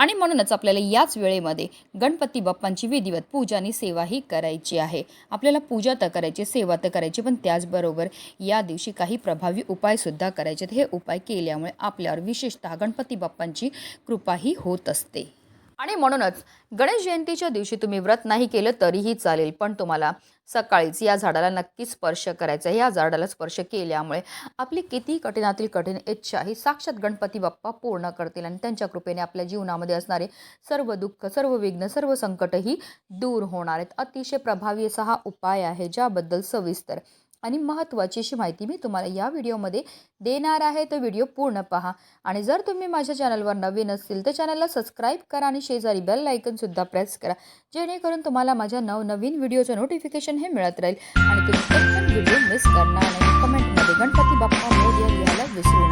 आणि म्हणूनच आपल्याला याच वेळेमध्ये गणपती बाप्पांची विधिवत पूजा आणि सेवाही करायची आहे आपल्याला पूजा तर करायची सेवा तर करायची पण त्याचबरोबर या दिवशी काही प्रभावी उपायसुद्धा करायचे आहेत. हे उपाय केल्यामुळे आपल्यावर विशेषतः गणपती बाप्पांची कृपाही होत असते आणि म्हणूनच गणेश जयंतीच्या दिवशी तुम्ही व्रत नाही केलं तरीही चालेल पण तुम्हाला सकाळीच या झाडाला नक्कीच स्पर्श करायचा आहे. या झाडाला स्पर्श केल्यामुळे आपली किती कठीणातील कठीण इच्छा ही साक्षात गणपती बाप्पा पूर्ण करतील आणि त्यांच्या कृपेने आपल्या जीवनामध्ये असणारे सर्व दुःख सर्व विघ्न सर्व संकटही दूर होणार आहेत. अतिशय प्रभावी असा हा उपाय आहे ज्याबद्दल सविस्तर आणि महत्त्वाची अशी माहिती मी तुम्हाला या व्हिडिओमध्ये देणार आहे. तो व्हिडिओ पूर्ण पहा. आणि जर तुम्ही माझ्या चॅनलवर नवीन असतील तर चॅनलला सबस्क्राईब करा आणि शेजारी बेल लायकनसुद्धा प्रेस करा. जेणेकरून तुम्हाला माझ्या नवनवीन व्हिडिओचं नोटिफिकेशन हे मिळत राहील. आणि तुम्ही व्हिडिओ मिस करणार नाही. कमेंटमध्ये गणपती बाप्पा मोर्या लिहायला विसरू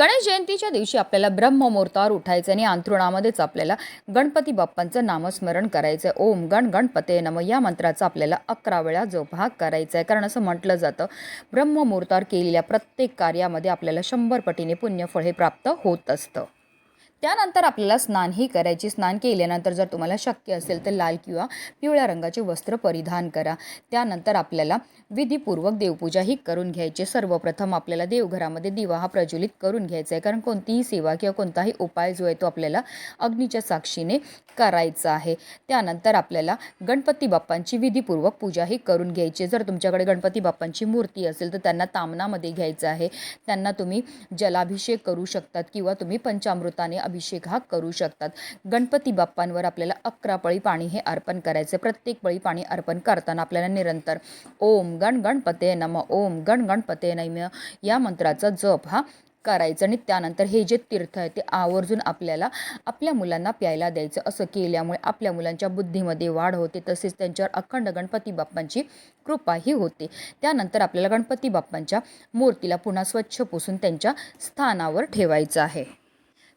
गणेश जयंतीच्या दिवशी आपल्याला ब्रह्ममुहूर्तावर उठायचं आणि अंथरुणामध्येच आपल्याला गणपती बाप्पांचं नामस्मरण करायचं आहे ओम गण गणपते नम या मंत्राचा आपल्याला अकरा वेळा जोपहा करायचा आहे कारण असं म्हटलं जातं ब्रह्ममुहूर्तावर केलेल्या प्रत्येक कार्यामध्ये आपल्याला शंभर पटीने पुण्यफळ हे प्राप्त होत असतं. त्यानंतर आपल्याला स्नानही करायची. स्नान केल्यानंतर जर तुम्हाला शक्य असेल तर लाल किंवा पिवळ्या रंगाचे वस्त्र परिधान करा. त्यानंतर आपल्याला विधीपूर्वक देवपूजाही करून घ्यायची. सर्वप्रथम आपल्याला देवघरामध्ये दिवा हा प्रज्वलित करून घ्यायचा आहे. कारण कोणतीही सेवा किंवा कोणताही उपाय जो आहे तो आपल्याला अग्नीच्या साक्षीने करायचा आहे. त्यानंतर आपल्याला गणपती बाप्पांची विधीपूर्वक पूजाही करून घ्यायची. जर तुमच्याकडे गणपती बाप्पांची मूर्ती असेल तर त्यांना तामनामध्ये घ्यायचं आहे. त्यांना तुम्ही जलाभिषेक करू शकतात किंवा तुम्ही पंचामृताने अभिषेक हा करू शकतात. गणपती बाप्पांवर आपल्याला अकरा पळी पाणी हे अर्पण करायचं प्रत्येक पळी पाणी अर्पण करताना आपल्याला निरंतर ओम गण गणपते नम ओम गण गणपते नम या मंत्राचा जप हा करायचं. आणि त्यानंतर हे जे तीर्थ आहे ते आवर्जून आपल्याला आपल्या मुलांना प्यायला द्यायचं. असं केल्यामुळे आपल्या मुलांच्या बुद्धीमध्ये वाढ होते. तसेच त्यांच्यावर अखंड गणपती बाप्पांची कृपाही होते. त्यानंतर आपल्याला गणपती बाप्पांच्या मूर्तीला पुन्हा स्वच्छ पुसून त्यांच्या स्थानावर ठेवायचं आहे.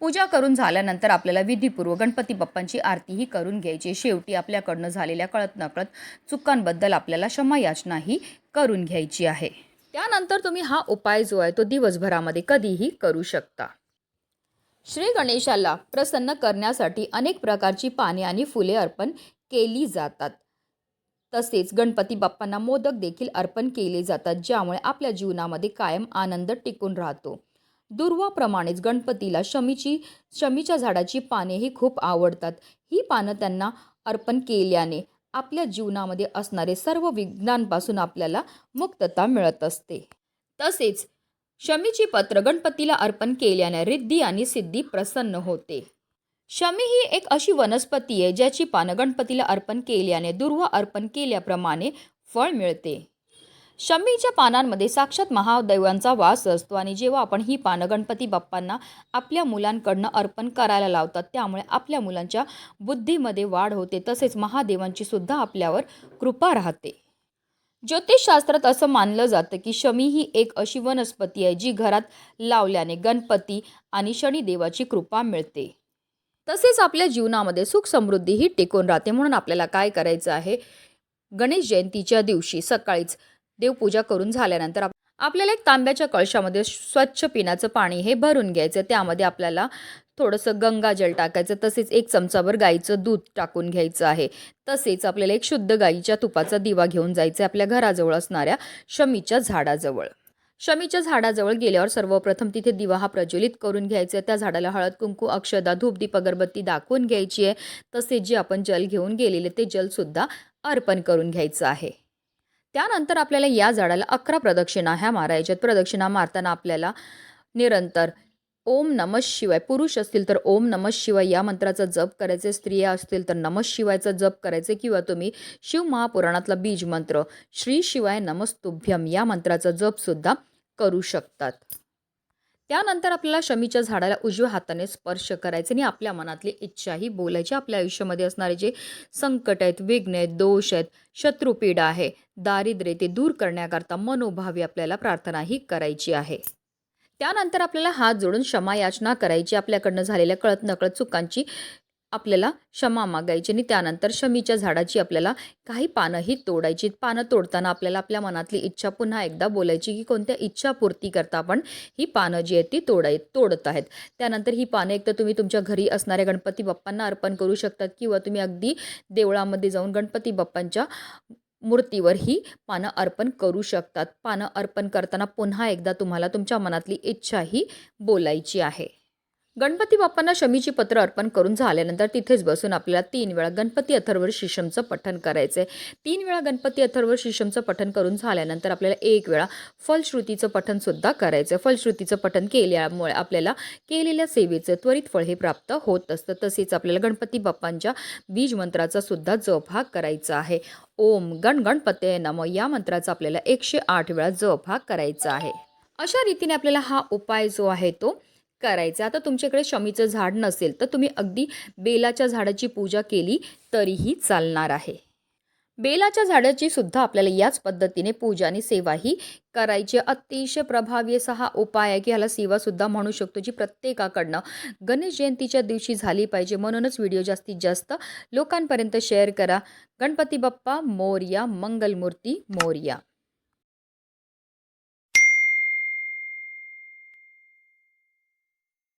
पूजा करून झाल्यानंतर आपल्याला विधीपूर्वक गणपती बाप्पांची आरतीही करून घ्यायची. शेवटी आपल्याकडनं झालेल्या कळत नकळत चुकांबद्दल आपल्याला क्षमायाचनाही करून घ्यायची आहे. त्यानंतर तुम्ही हा उपाय जो आहे तो दिवसभरामध्ये कधीही करू शकता. श्री गणेशाला प्रसन्न करण्यासाठी अनेक प्रकारची पाने आणि फुले अर्पण केली जातात. तसेच गणपती बाप्पांना मोदक देखील अर्पण केले जातात ज्यामुळे आपल्या जीवनामध्ये कायम आनंद टिकून राहतो. दुर्वाप्रमाणेच गणपतीला शमीची शमीच्या झाडाची पानेही खूप आवडतात. ही पानं त्यांना अर्पण केल्याने आपल्या जीवनामध्ये असणारे सर्व विघ्नांपासून आपल्याला मुक्तता मिळत असते. तसेच शमीची पत्र गणपतीला अर्पण केल्याने रिद्धी आणि सिद्धी प्रसन्न होते. शमी ही एक अशी वनस्पती आहे ज्याची पानं गणपतीला अर्पण केल्याने दुर्वा अर्पण केल्याप्रमाणे फळ मिळते. शमीच्या पानांमध्ये साक्षात महादेवांचा वास असतो आणि जेव्हा आपण ही पानं गणपती बाप्पांना आपल्या मुलांकडनं अर्पण करायला लावतात त्यामुळे आपल्या मुलांच्या बुद्धीमध्ये वाढ होते. तसेच महादेवांची सुद्धा आपल्यावर कृपा राहते. ज्योतिषशास्त्रात असं मानलं जातं की शमी ही एक अशी वनस्पती आहे जी घरात लावल्याने गणपती आणि शनिदेवाची कृपा मिळते. तसेच आपल्या जीवनामध्ये सुख समृद्धी ही टिकून राहते म्हणून आपल्याला काय करायचं आहे? गणेश जयंतीच्या दिवशी सकाळीच देवपूजा करून झाल्यानंतर आप- आपल्याला एक तांब्याच्या कळशामध्ये स्वच्छ पिण्याचं पाणी हे भरून घ्यायचं. त्यामध्ये आपल्याला थोडंसं गंगाजल टाकायचं. तसेच एक चमचाभर गाईचं दूध टाकून घ्यायचं आहे. तसेच आपल्याला एक शुद्ध गाईच्या तुपाचा दिवा घेऊन जायचा आहे आपल्या घराजवळ असणाऱ्या शमीच्या झाडाजवळ. शमीच्या झाडाजवळ गेल्यावर सर्वप्रथम तिथे दिवा हा प्रज्वलित करून घ्यायचा. आहे त्या झाडाला हळद कुंकू अक्षदा धूप दीप अगरबत्ती दाखवून घ्यायची आहे. तसेच जे आपण जल घेऊन गेलेले ते जलसुद्धा अर्पण करून घ्यायचं आहे. त्यानंतर आपल्याला या झाडाला अकरा प्रदक्षिणा ह्या मारायच्यात प्रदक्षिणा मारताना आपल्याला निरंतर ओम नमः शिवाय पुरुष असतील तर ओम नमः शिवाय या मंत्राचा जप करायचे स्त्रिया असतील तर नमः शिवायचा जप करायचे किंवा तुम्ही शिव महापुराणातला बीज मंत्र श्री शिवाय नमस्तुभ्यम या मंत्राचा जपसुद्धा करू शकतात. त्यानंतर आपल्याला शमीच्या झाडाला उजव्या हाताने स्पर्श करायचे आणि आपल्या मनातली इच्छाही बोलायची. आपल्या आयुष्यामध्ये असणारे जे संकट आहेत विघ्न आहेत दोष आहेत शत्रुपीडा आहे दारिद्र्य ते दूर करण्याकरता मनोभावी आपल्याला प्रार्थनाही करायची आहे. त्यानंतर आपल्याला हात जोडून क्षमा याचना करायची. आपल्याकडनं झालेल्या कळत नकळत चुकांची आपल्याला क्षमा मागायची आणि त्यानंतर शमीच्या झाडाची आपल्याला काही पानंही तोडायची. पानं तोडताना आपल्याला आपल्या मनातली इच्छा पुन्हा एकदा बोलायची की कोणत्या इच्छापूर्ती करता आपण ही पानं जी आहेत ती तोडाय तोडत आहेत. त्यानंतर ही पानं एक तर तुम्ही तुमच्या घरी असणाऱ्या गणपती बाप्पांना अर्पण करू शकतात किंवा तुम्ही अगदी देवळामध्ये जाऊन गणपती बाप्पांच्या मूर्तीवर ही पानं अर्पण करू शकतात. पानं अर्पण करताना पुन्हा एकदा तुम्हाला तुमच्या मनातली इच्छा ही बोलायची आहे. गणपती बाप्पांना शमीची पत्र अर्पण करून झाल्यानंतर तिथेच बसून आपल्याला तीन वेळा गणपती अथर्वर शिशमचं पठण करायचं आहे तीन वेळा गणपती अथर्वर शिशमचं पठण करून झाल्यानंतर आपल्याला एक वेळा फलश्रुतीचं पठणसुद्धा करायचं आहे फलश्रुतीचं पठण केल्यामुळे आपल्याला केलेल्या सेवेचं त्वरित फळ हे प्राप्त होत असतं. तसेच आपल्याला गणपती बाप्पांच्या बीज मंत्राचा सुद्धा जप हा करायचा आहे. ओम गण गणपते नम या मंत्राचा आपल्याला एकशे आठ वेळा जप हा करायचा आहे. अशा रीतीने आपल्याला हा उपाय जो आहे तो करायचं. आता तुमच्याकडे शमीचं झाड नसेल तर तुम्ही अगदी बेलाच्या झाडाची पूजा केली तरीही चालणार आहे. बेलाच्या झाडाची सुद्धा आपल्याला याच पद्धतीने पूजा आणि सेवा ही करायची. अतिशय प्रभावी असा हा उपाय आहे की ह्याला सेवासुद्धा म्हणू शकतो जी प्रत्येकाकडनं गणेश जयंतीच्या दिवशी झाली पाहिजे. म्हणूनच व्हिडिओ जास्तीत जास्त लोकांपर्यंत शेअर करा. गणपती बाप्पा मोर्या मंगलमूर्ती मोर्या.